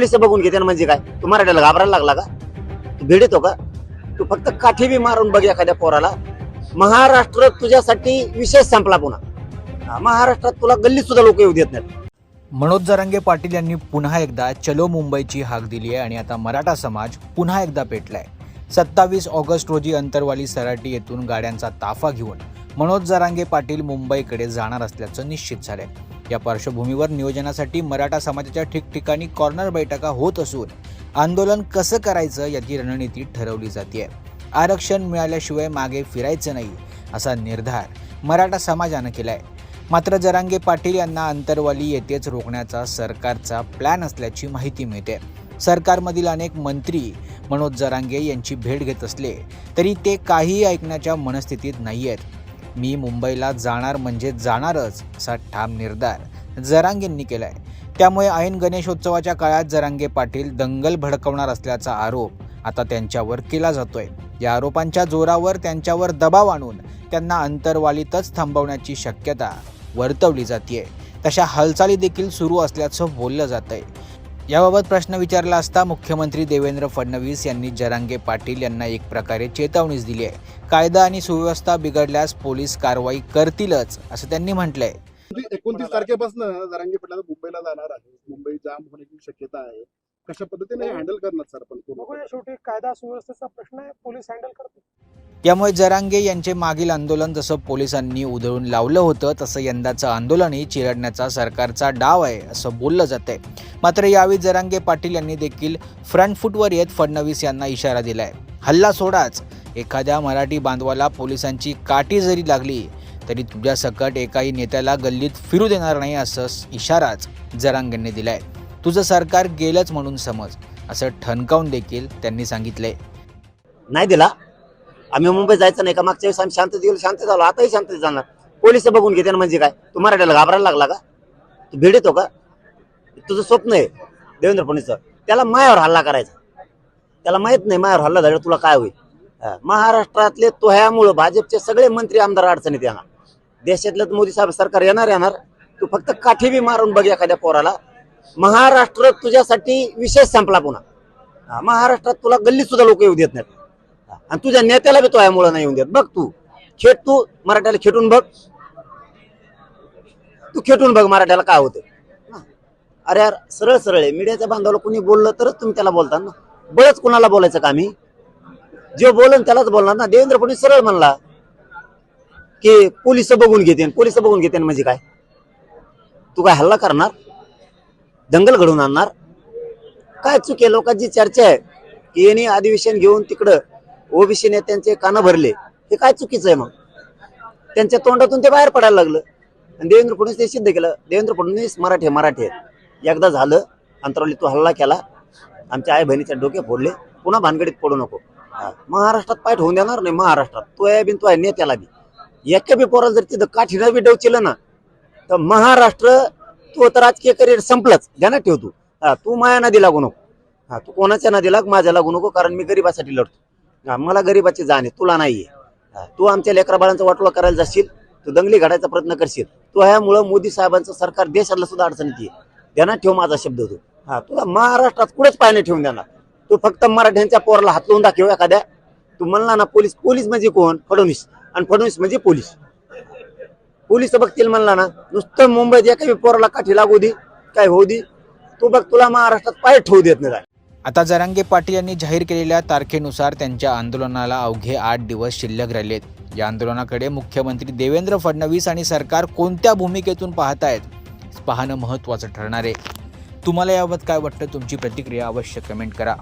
Police बघून घेते ना म्हणजे काय? तू मराठ्याला घाबरायला लागला का? तू भेट येतो का? तू फक्त काठी बी मारून बघ एखाद्या पोराला. महाराष्ट्र तुझ्यासाठी विशेष संपला पुन्हा. महाराष्ट्रात तुला गल्लीत सुद्धा लोक येऊ देत नाहीत. मनोज जरांगे पाटील यांनी पुन्हा एकदा चलो मुंबईची हाक दिली आहे आणि आता मराठा समाज पुन्हा एकदा पेटलाय. सत्तावीस ऑगस्ट रोजी अंतरवाली सराटी येथून गाड्यांचा ताफा घेऊन मनोज जरांगे पाटील मुंबईकडे जाणार असल्याचं निश्चित झालंय. या पार्श्वभूमीवर नियोजनासाठी मराठा समाजाच्या ठिकठिकाणी कॉर्नर बैठका होत असून आंदोलन कसं करायचं याची रणनीती ठरवली जाते आरक्षण मिळाल्याशिवाय मागे फिरायचं नाही असा निर्धार मराठा समाजानं केलाय. मात्र जरांगे पाटील यांना अंतरवाली येथेच रोखण्याचा सरकारचा प्लॅन असल्याची माहिती मिळते. सरकारमधील अनेक मंत्री मनोज जरांगे यांची भेट घेत असले तरी ते काहीही ऐकण्याच्या मनस्थितीत नाही आहेत मी मुंबईला जाणार म्हणजे जाणारच असा ठाम निर्धार जरांगेंनी केलाय. त्यामुळे ऐन गणेशोत्सवाच्या काळात जरांगे पाटील दंगल भडकवणार असल्याचा आरोप आता त्यांच्यावर केला जातोय. या आरोपांच्या जोरावर त्यांच्यावर दबाव आणून त्यांना अंतरवालीतच थांबवण्याची शक्यता वर्तवली जाते तशा हालचाली देखील सुरू असल्याचं बोललं जात आहे याबाबत प्रश्न विचारला असता मुख्यमंत्री देवेंद्र फडणवीस यांनी जरांगे पाटील यांना एक प्रकारे चेतावणीच दिली आहे. कायदा आणि सुव्यवस्था बिघडल्यास पोलीस कारवाई करतीलच असं त्यांनी म्हटलंय. एकोणतीस तारखेपासून जरांगी पटला मुंबईला जाणार आहे मुंबई जाम होण्याची शक्यता आहे कशा पद्धतीने हँडल करणार सर पण शेवटी कायदा सुव्यवस्थेचा प्रश्न आहे पोलीस हँडल करतील. त्यामुळे जरांगे यांचे मागील आंदोलन जसं पोलिसांनी उधळून लावलं होतं तसं यंदाचं आंदोलनही चिरडण्याचा सरकारचा डाव आहे असं बोललं जातंय. मात्र यावेळी जरांगे पाटील यांनी देखील फ्रंट फूटवर येत फडणवीस यांना इशारा दिलाय. हल्ला सोडाच. एखाद्या मराठी बांधवाला पोलिसांची काठी जरी लागली तरी तुझ्या सकट एकाही नेत्याला गल्लीत फिरू देणार नाही असं इशाराच जरांगेंनी दिलाय. तुझं सरकार गेलंच म्हणून समज असं ठणकावून देखील त्यांनी सांगितलंय. नाही दिला. आम्ही मुंबईत जायचं नाही का? मागच्या वेळेस आम्ही शांत गेलो शांत झालो आताही शांत जाणार. पोलीस बघून घेते ना म्हणजे काय? तू मराठ्याला घाबरायला लागला का? तू भेट येतो का? तुझं स्वप्न आहे देवेंद्र फडणवीसचं. त्याला मायावर हल्ला करायचा. त्याला माहीत नाही मायावर हल्ला झाला तुला काय होईल. महाराष्ट्रातले तोह्यामुळं भाजपचे सगळे मंत्री आमदार अडचणीत येणार. देशातलं मोदी साहेब सरकार येणार येणार. तू फक्त काठी बी मारून बघ एखाद्या पोराला. महाराष्ट्र तुझ्यासाठी विशेष संपला पुन्हा. हा, महाराष्ट्रात तुला गल्ली सुद्धा लोक येऊ देत नाहीत. आणि तुझ्या नेत्याला बी तो यामुळं नाही येऊन देत. बघ तू. खेट तू मराठ्याला खेटून बघ. तू खेटून बघ मराठ्याला काय होतं अरे यार सरळ सरळ आहे. मीडियाच्या बांधवाला कुणी बोललं तरच तुम्ही त्याला बोलता ना. बळच कुणाला बोलायचं का मी जे बोलन त्यालाच बोलणार ना. देवेंद्र फडणवीस सरळ म्हणला की पोलीस बघून घेते पोलीस बघून घेते म्हणजे काय? तू काय हल्ला करणार? दंगल घडवून आणणार? काय चुके लोकांची चर्चा आहे. की यांनी अधिवेशन घेऊन तिकडं ओबीसी नेत्यांचे कानं भरले. हे काय चुकीचं आहे मग? त्यांच्या तोंडातून ते बाहेर पडायला लागलं. आणि देवेंद्र फडणवीस ते सिद्ध केलं. देवेंद्र फडणवीस मराठी आहे, मराठी एकदा झालं अंतरावली तू हल्ला केला. आमच्या आई बहिणीच्या डोके फोडले. पुन्हा भानगडीत पडू नको. हा, महाराष्ट्रात पाठ होऊन देणार नाही महाराष्ट्रात. तो आहे बिन तो आहे नेत्याला बी. एका बी पोराला जर तिथं काठीनं बी डवचिलं ना तर महाराष्ट्र तू तर राजकीय करिअर संपलंच. ध्यानात ठेव तू. हा, तू माया नदी लागू नको. हा तू कोणाच्या नदी लाग? माझ्या लागू नको कारण मी गरिबासाठी लढतो. हा, मला गरिबाची जाण आहे तुला नाहीये. हा, तू आमच्या लेकरा बाळांचा वाटोळा करायला जाशील तू दंगली घडायचा प्रयत्न करशील. तू ह्यामुळं मोदी साहेबांचं सरकार देशाला सुद्धा अडचणीत ये त्यांना ठेव माझा शब्द तू. हा तुला महाराष्ट्रात कुठेच पाय ठेवून देणार. तू फक्त मराठ्यांच्या पोराला हात लावून दाखव एखाद्या. तू म्हणला ना पोलीस पोलीस म्हणजे कोण? फडणवीस. आणि फडणवीस म्हणजे पोलीस. पोलीस बघतील म्हणला ना नुसतं मुंबईत एका पोराला काठी लागू दे काय होऊ दे. तू बघ तुला महाराष्ट्रात पाय ठेवू देत नाही. आता जरांगे पाटील यांनी जाहीर केलेल्या तारखेनुसार त्यांच्या आंदोलनाला अवघे आठ दिवस शिल्लक राहिलेत. या आंदोलनाकडे मुख्यमंत्री देवेंद्र फडणवीस आणि सरकार कोणत्या भूमिकेतून पाहतायत पाहणं महत्त्वाचं ठरणार आहे. तुम्हाला याबाबत काय वाटतं तुमची प्रतिक्रिया अवश्य कमेंट करा.